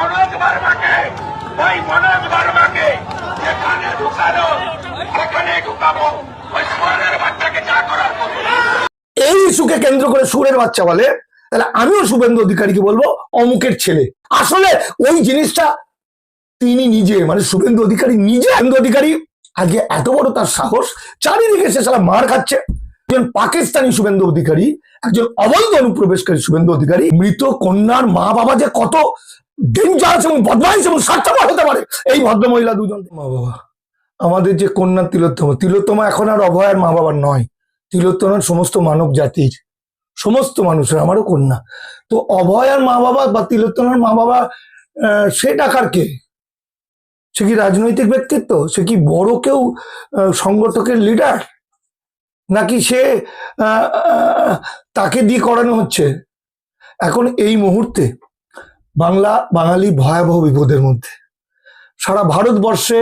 মনোজ বার্মাকে, ওই মনোজ বার্মাকে যেখানে ঢুকানো সেখানে ঢুকাবো। ওই সোয়ারের বাচ্চাকে যা করার এই ইস্যুকে কেন্দ্র করে সুরের বাচ্চা বলে, তাহলে আমিও শুভেন্দু অধিকারীকে বলব, অমুকের ছেলে। আসলে ওই জিনিসটা তিনি নিজে মানে শুভেন্দু অধিকারী নিজে, শুভেন্দু অধিকারী আজকে এত বড় তার সাহস, চারিদিকে সে সারা মার খাচ্ছে। একজন পাকিস্তানি শুভেন্দু অধিকারী, একজন অবৈধ অনুপ্রবেশকারী শুভেন্দু অধিকারী, মৃত কন্যার মা বাবা যে কত ডেঞ্জারাস এবং বদমাইশ এবং স্বার্থপর হতে পারে। এই ভদ্রমহিলা দুজন। মা বাবা, আমাদের যে কন্যা তিলোত্তমা তিলোত্তমা এখন আর অভয়ার মা বাবার নয়। তিলোত্তমার সমস্ত মানব জাতির, সমস্ত মানুষের আমারও কন্যা। তো অভয়ার মা বাবা বা তিলোত্তমার মা বাবা সে টাকার কে? সে কি রাজনৈতিক ব্যক্তিত্ব? সে কি বড় কেউ সংগঠকের লিডার নাকি সে তাকে দিয়ে করানো হচ্ছে? এখন এই মুহূর্তে বাংলা, বাঙালি ভয়াবহ বিপদের মধ্যে। সারা ভারতবর্ষে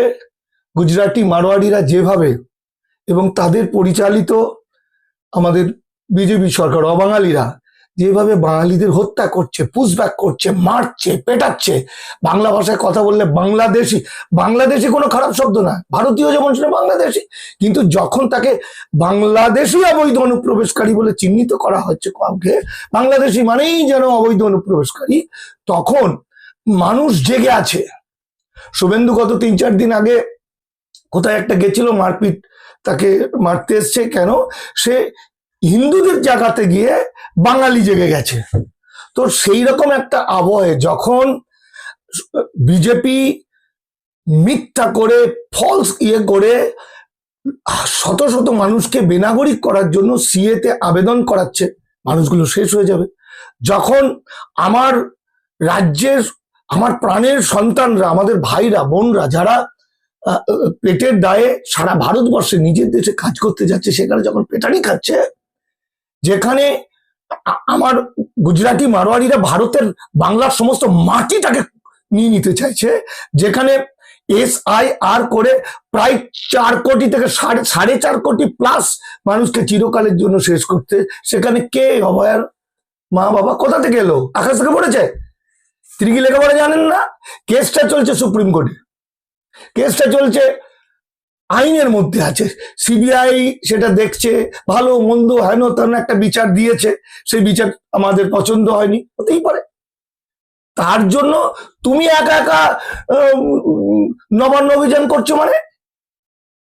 গুজরাটি মারোয়াড়িরা যেভাবে এবং তাদের পরিচালিত আমাদের বিজেপি সরকার, অবাঙালিরা যেভাবে বাঙালিদের হত্যা করছে পুষব্যাক করছে, মারছে, পেটাচ্ছে, বাংলা ভাষায় কথা বললে বাংলাদেশি বাংলাদেশি কোনো খারাপ শব্দ না, ভারতীয় যেমন সেটা বাংলাদেশি। কিন্তু যখন তাকে বাংলাদেশি অবৈধ অনুপ্রবেশকারী বলে চিহ্নিত করা হচ্ছে কাউকে, বাংলাদেশি মানেই যেন অবৈধ অনুপ্রবেশকারী, তখন মানুষ জেগে আছে। শুভেন্দু গত তিন চার দিন আগে কোথায় একটা গেছিল মারপিট, তাকে মারতে এসছে, কেন? সে হিন্দুদের জায়গাতে গিয়ে বাঙালি জেগে গেছে। তো সেই রকম একটা আবহে যখন বিজেপি মিথ্যা করে ফলস ইয়ে করে, শত শত মানুষকে বেনাগরিক করার জন্য সিএতে আবেদন করাচ্ছে, মানুষগুলো শেষ হয়ে যাবে। যখন আমার রাজ্যের, আমার প্রাণের সন্তানরা, আমাদের ভাইরা, বোনরা যারা পেটের দায়ে সারা ভারতবর্ষে নিজের দেশে কাজ করতে যাচ্ছে, সেখানে যখন পেটানি খাচ্ছে, যেখানে আমার গুজরাটি মারোয়ারিরা ভারতের বাংলার সমস্ত মাটিটাকে নিয়ে নিতে চাইছে, যেখানে এস আই আর করে প্রায় চার কোটি থেকে সাড়ে সাড়ে চার কোটি প্লাস মানুষকে চিরকালের জন্য শেষ করতে, সেখানে কে অভয়ার মা বাবা কোথা থেকে এলো? আকাশ থেকে পড়েছে? তিনি কি লেখাপড়া জানেন না? কেসটা চলছে সুপ্রিম কোর্টে। কেসটা চলছে আইনের মধ্যে আছে। সিবিআই সেটা দেখছে, ভালো মন্দ হেন তেন একটা বিচার দিয়েছে, সেই বিচার আমাদের পছন্দ হয়নি, হতেই পারে। তার জন্য তুমি একা একা নবান্ন অভিযান করছ মানে?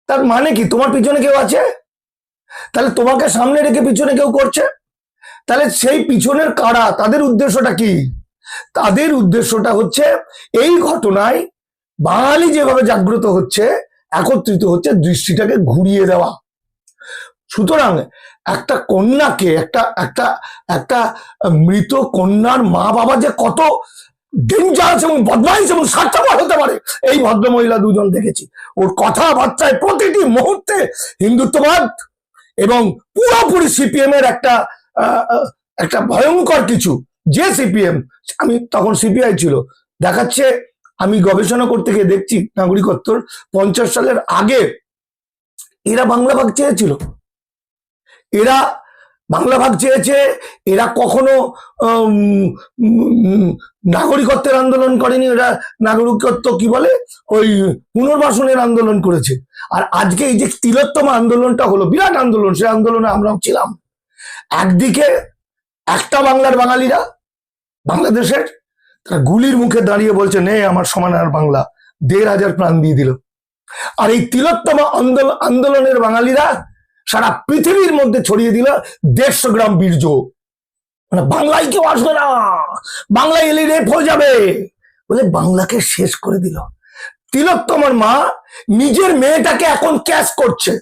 তার মানে কি? তোমার পিছনে কেউ আছে? তাহলে তোমাকে সামনে রেখে পিছনে কেউ করছে? তাহলে সেই পিছনের কারা? তাদের উদ্দেশ্যটা কি? তাদের উদ্দেশ্যটা হচ্ছে, এই ঘটনায় বাঙালি যেভাবে জাগ্রত হচ্ছে একত্রিত হচ্ছে দৃষ্টিটাকে ঘুরিয়ে দেওয়া। সুতরাং একটা কন্যাকে, একটা একটা একটা মৃত কন্যার মা বাবা যে কত ডেঞ্জারাস এবং বদমাইশ এবং স্বার্থপর হতে পারে, এই ভদ্রমহিলা দুজন দেখেছি। ওর কথাবার্তায় প্রতিটি মুহূর্তে হিন্দুত্ববাদ এবং পুরোপুরি সিপিএম এর একটা একটা ভয়ঙ্কর কিছু। যে সিপিএম, আমি তখন সিপিআই ছিল, দেখাচ্ছে আমি গবেষণা করতে গিয়ে দেখছি নাগরিকত্বর পঞ্চাশ সালের আগে এরা বাংলা ভাগ চেয়েছিল। এরা বাংলা ভাগ চেয়েছে, এরা কখনো নাগরিকত্বের আন্দোলন করেনি, এরা নাগরিকত্ব কি বলে? ওই পুনর্বাসনের আন্দোলন করেছে। আর আজকে এই যে তিলোত্তম আন্দোলনটা হলো, বিরাট আন্দোলন, সে আন্দোলনে আমরাও ছিলাম। একদিকে একটা বাংলার বাঙালিরা, বাংলাদেশের তারা গুলির মুখে দাঁড়িয়ে বলছে, নে আমার সমান আর বাংলা। দেড় হাজার প্রাণ দিয়ে দিল। আর এই তিলোত্তম আন্দোলন আন্দোলনের বাঙালিরা সারা পৃথিবীর মধ্যে ছড়িয়ে দিল দেড়শো গ্রাম বীর্য। মানে বাংলায় কেউ আসবে না। বাংলায় এলে রেপ হয়ে যাবে। বলে বাংলাকে শেষ করে দিল। তিলোত্তমার মা নিজের মেয়েটাকে এখন ক্যাশ করছে।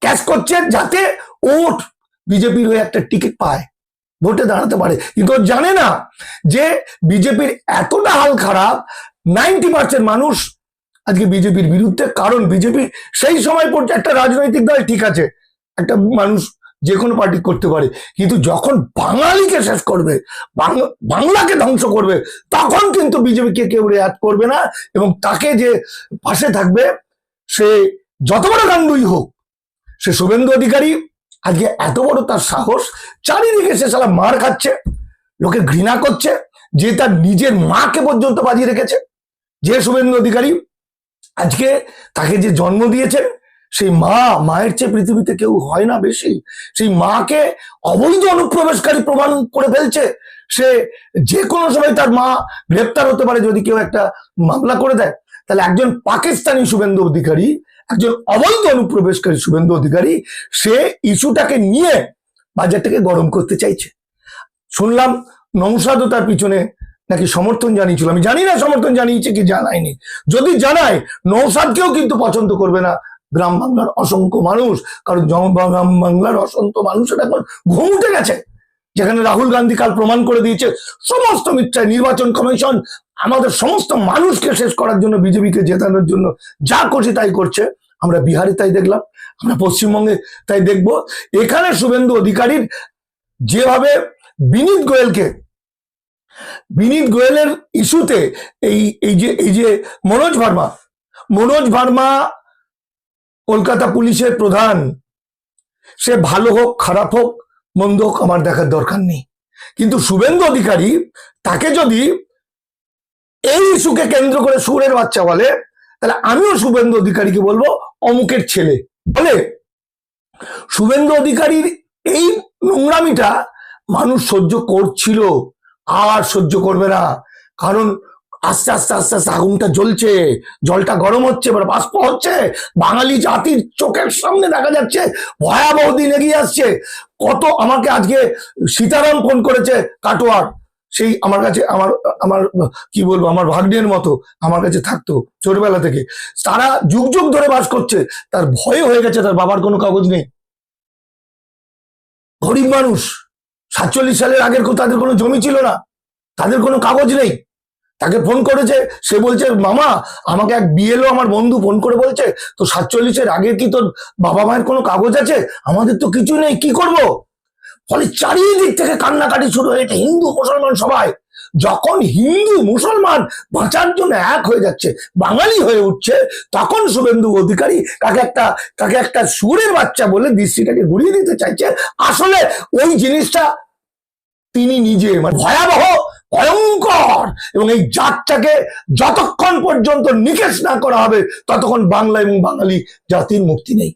ক্যাশ করছে যাতে ওট বিজেপির হয়ে একটা টিকিট পায়। ভোটে দাঁড়াতে পারে। কিন্তু জানে না যে বিজেপির এতটা হাল খারাপ, নাইনটি পার্সেন্ট মানুষ আজকে বিজেপির বিরুদ্ধে। কারণ বিজেপি সেই সময় পর্যন্ত একটা রাজনৈতিক দল, ঠিক আছে, একটা মানুষ যে কোনো পার্টি করতে পারে। কিন্তু যখন বাঙালিকে শেষ করবে, বাংলা- বাংলাকে ধ্বংস করবে, তখন কিন্তু বিজেপিকে কেউ রেয়াত করবে না এবং তাকে যে পাশে থাকবে, সে যত বড় গান্ডুই হোক, সে শুভেন্দু অধিকারী আজকে এত বড় তার সাহস, চারিদিকে সে সালা মার খাচ্ছে, লোকে ঘৃণা করছে, যে তার নিজের মাকে পর্যন্ত বাজিয়ে রেখেছে। যে শুভেন্দু অধিকারী আজকে তাকে যে জন্ম দিয়েছেন, সেই মা মায়ের চেয়ে পৃথিবীতে কেউ হয় না বেশি। সেই মাকে অবৈধ অনুপ্রবেশকারী প্রমাণ করে ফেলছে। সে যে কোনো সময় তার মা গ্রেপ্তার হতে পারে যদি কেউ একটা মামলা করে দেয়। তাহলে একজন পাকিস্তানি শুভেন্দু অধিকারী, একজন অবৈধ অনুপ্রবেশকারী শুভেন্দু অধিকারী, সে ইস্যুটাকে নিয়ে বাজারটাকে গরম করতে চাইছে। শুনলাম নৌসাদও তার পিছনে নাকি সমর্থন জানিয়েছিল। আমি জানি না সমর্থন জানিয়েছে কি জানায়নি। যদি জানায়, নৌসাদকেও কিন্তু পছন্দ করবে না গ্রাম বাংলার অসংখ্য মানুষ, কারণ গ্রাম বাংলার অসংখ্য মানুষের এখন ঘুম উঠে গেছে। যেখানে রাহুল গান্ধী কাল প্রমাণ করে দিয়েছে, সমস্ত মিথ্যায় নির্বাচন কমিশন আমাদের সমস্ত মানুষকে শেষ করার জন্য, বিজেপিকে জেতানোর জন্য যা করছে তাই করছে। আমরা বিহারে তাই দেখলাম, আমরা পশ্চিমবঙ্গে তাই দেখব। এখানে শুভেন্দু অধিকারীর যেভাবে বিনীত গোয়েলকে, বিনীত গোয়েলের ইস্যুতে এই এই যে এই যে মনোজ ভার্মা মনোজ ভার্মা কলকাতা পুলিশের প্রধান, সে ভালো হোক, খারাপ হোক, মন্দ হোক, আমার দেখার দরকার নেই। কিন্তু শুভেন্দু অধিকারী তাকে যদি এই ইস্যুকে কেন্দ্র করে সুরের বাচ্চা বলে, তাহলে আমিও শুভেন্দু অধিকারীকে বলব, অমুকের ছেলে। বলে, শুভেন্দু অধিকারীর এই নোংরামিটা মানুষ সহ্য করছিল, আর সহ্য করবে না। কারণ আস্তে আস্তে আস্তে আস্তে আগুনটা জ্বলছে, জলটা গরম হচ্ছে, এবার বাষ্প হচ্ছে, বাঙালি জাতির চোখের সামনে দেখা যাচ্ছে, ভয়াবহ দিন এগিয়ে আসছে। কত আমাকে আজকে সীতারাম ফোন করেছে, কাটোয়ার। সেই আমার কাছে আমার আমার, কি বলব, আমার ভাগ্নের মতো আমার কাছে থাকতো ছোটবেলা থেকে। তারা যুগ যুগ ধরে বাস করছে, তার ভয় হয়ে গেছে, তার বাবার কোনো কাগজ নেই। গরিব মানুষ, সাতচল্লিশ সালের আগের তাদের কোনো জমি ছিল না, তাদের কোনো কাগজ নেই। তাকে ফোন করেছে, সে বলছে, মামা, আমাকে এক বিএলও আমার বন্ধু ফোন করে বলছে, তো সাতচল্লিশের আগে কি তোর বাবা মায়ের কোনো কাগজ আছে? আমাদের তো কিছু নেই, কি করব? ফলে চারিদিক থেকে কান্নাকাটি শুরু হয়েছে হিন্দু, মুসলমান সবাই। যখন হিন্দু, মুসলমান বাঁচার জন্য এক হয়ে যাচ্ছে, বাঙালি হয়ে উঠছে, তখন শুভেন্দু অধিকারী কাকে একটা কাকে একটা সুরের বাচ্চা বলে দৃষ্টিটাকে ঘুরিয়ে দিতে চাইছে। আসলে ওই জিনিসটা তিনি নিজে মানে ভয়াবহ, ভয়ঙ্কর এবং এই জাতটাকে যতক্ষণ পর্যন্ত নিকেশ না করা হবে, ততক্ষণ বাংলা এবং বাঙালি জাতির মুক্তি নেই।